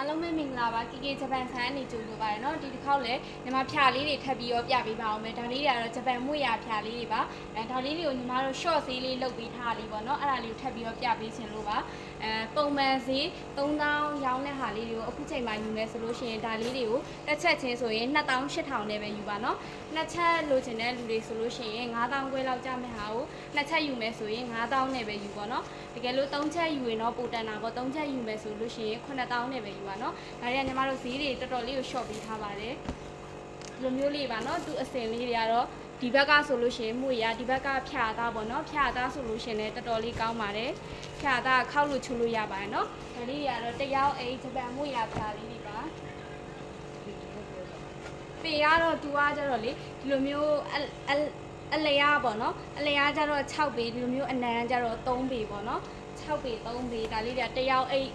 အားလုံးပဲမင်္ဂလာပါ KK ဂျပန်ဆိုင်ကနေကြိုဆိုပါရနော်ဒီတစ်ခေါက်လည်းညီမဖြာလေးတွေထပ်ပြီးတော့ပြပေးပါအောင်မယ်ဒါလေးတွေကတော့ဂျပန်မွေရဖြာလေးတွေပါအဲဒါလေးတွေကိုညီမတို့ short ဈေးလေးလုပ်ပေးထားလေးပေါ့နော်အဲ့ဒါလေးကိုထပ်ပြီးတော့ပြပေးခြင်းလို့ပါအဲပုံမှန်ဈေး3000ရောင်းတဲ့ဟာလေးတွေကိုအခုချိန်မှယူမယ်ဆိုလို့ရှိရင်ဒါလေးတွေကိုတစ်ချက်ချင်းဆိုရင်2800နဲ့ပဲယူပါနော်နှစ်ချက်လိုချင်တဲ့လူတွေဆိုလို့ရှိရင်9000ခွဲလောက်ကြမယ့်ဟာကိုနှစ်ချက်ယူမယ်ဆိုရင်9000နဲ့ပဲယူပါနော်တကယ်လို့3ချက်ယူရင်တော့ပိုတန်တာပေါ့3ချက်ယူမယ်ဆိုလို့ရှိရင်9000နဲ့ပဲယူပါနော်ဒါတွေကညီမတို့ဈေးတွေတော်တော်လေးကို short ပေးထားပါတယ်ဒီလိုမျိုးလေးပါနော်သူအစင်လေးတွေကတော့ဒီဘက်ကဆိုလို့ရှိရင်မှုရဒီဘက်ကဖြာသားပေါ့နော်ဖြာသားဆိုလို့ရှိရင်လည်းတော်တော်လေးကောင်းပါတယ်ဖြာသားခောက်လို့ချူလို့ရပါတယ်နော်ဒါလေးတွေကတော့တယောက်အိမ်ဂျပန်မှုရဖြာလေးတွေပါပေရတော့သူကကြတော့လေဒီလိုမျိုးအအအလျားပေါ့နော်အလျားကြတော့6ပေဒီလိုမျိုးအနံကြတော့3ပေပေါ့နော်6ပေ3ပေဒါလေးတွေကတယောက်အိတ်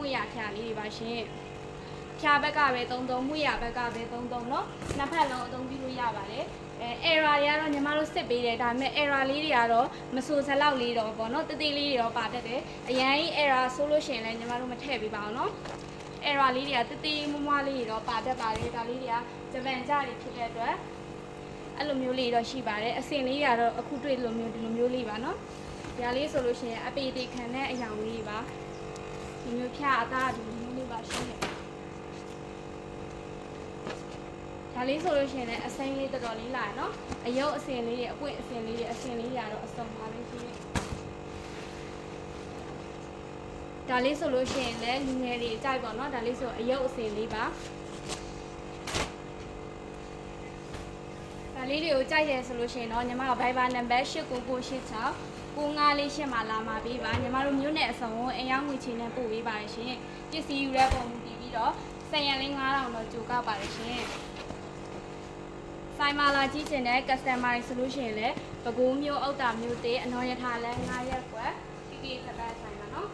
မှုရဖြာလေးတွေပါရှင်ဖြာဘက်ကပဲ33မှုရဘက်ကပဲ33เนาะနှစ်ဖက်လုံးအသုံးပြုလို့ရပါတယ်အဲ error တွေကတော့ညီမတို့စစ်ပေးတယ်ဒါပေမဲ့ error လေးတွေကတော့မဆိုစလောက်လေးတော့ပေါ့နော်တသေးလေးတွေတော့ပါတတ်တယ်အရင်ကြီး error ဆိုလို့ရှိရင်လည်းညီမတို့မထည့်ပေးပါအောင်เนาะ error လေးတွေကတသေးမွမွလေးတွေတော့ပါတတ်ပါတယ်ဒါလေးတွေကဂျပန်ကြတွေဖြစ်တဲ့အတွက်အဲ့လိုမျိုးလေးတော့ရှိပါတယ်အစင်လေးတွေကတော့အခုတွေ့လိုမျိုးဒီလိုမျိုးလေးပါเนาะဒါလေးဆိုလို့ရှိရင်အပေတေခံတဲ့အယောင်လေးတွေပါ ဒီမျိုးဖြာအသားဒီမျိုးလေးပါရှိနေဒါလေးဆိုလို့ရှိရင်လည်းအစိမ်းလေးတော်တော်လေးလာရနော်အယုတ်အစင်လေးရဲ့အပွင့်အစင်လေးရဲ့အစင်လေးရတော့အစုံပါလေးရှိနေဒါလေးဆိုလို့ရှိရင်လည်းလူငယ်တွေကြိုက်ပါနော်ဒါလေးဆိုအယုတ်အစင်လေးပါ ဒါလေးတွေကိုကြိုက်တယ်ဆိုလို့ရှိရင်တော့ညီမက Viber number 8996 9548မှာလာမှာပေးပါညီမတို့မျိုးနဲ့အစုံကိုအင်ရောက်ငွေချေနဲ့ပို့ပေးပါရရှင်ပစ္စည်းယူတဲ့ပုံမူတည်ပြီးတော့ဆယ်ရန်လေး9000တော့ကြိုကောက်ပါရရှင်ဆိုင်မာလာကြီးကျင်တဲ့ customer solution လည်းပကူးမျိုးအောက်တာမျိုးတေးအနော်ရထားလဲ9ရက်ကွက်ဒီဒီစပတ်ဆိုင်ပါနော်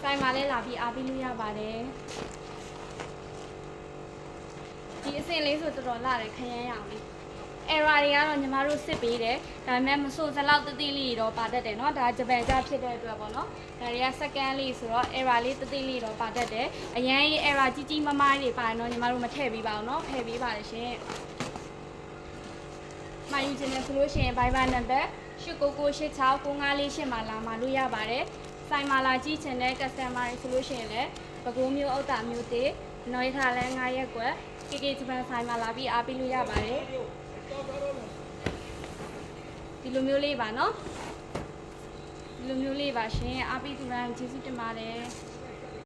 ဆိုင်မာလဲလာပြီးအားပေးလို့ရပါတယ် ဒီအစင်လေးဆိုတော်တော်လာတယ်ခရမ်းရအောင်လေး error တွေကတော့ညီမတို့စစ်ပေးတယ်ဒါပေမဲ့မဆိုစလောက်တတိလေးတော့ပါတတ်တယ်เนาะဒါဂျပန်ကြဖြစ်တဲ့အတွက်ပေါ့เนาะဒါတွေက second လေးဆိုတော့ error လေးတတိလေးတော့ပါတတ်တယ်အရင်ကြီး error ကြီးကြီးမားမားလေးပါရင်တော့ညီမတို့မထည့်ပေးပါဘူးเนาะဖယ်ပေးပါတယ်ရှင်မယူချင်တယ်ဆိုလို့ရှိရင် Viber number 89969548မှာလာမှာလို့ရပါတယ်ဆိုင်မာလာကြည့်ချင်တဲ့ customer တွေဆိုလို့ရှိရင်လည်းပကုံးမျိုးအုတ်တာမျိုးတေနော်ရထားလဲ9ရက်ကွက် KK ဂျပန်ဆိုင်မှာလာပြီးအားပေးလို့ရပါတယ်ဒီလိုမျိုးလေးပါနော်ဒီလိုမျိုးလေးပါရှင်အားပေးသူတိုင်းကျေးဇူးတင်ပါတယ်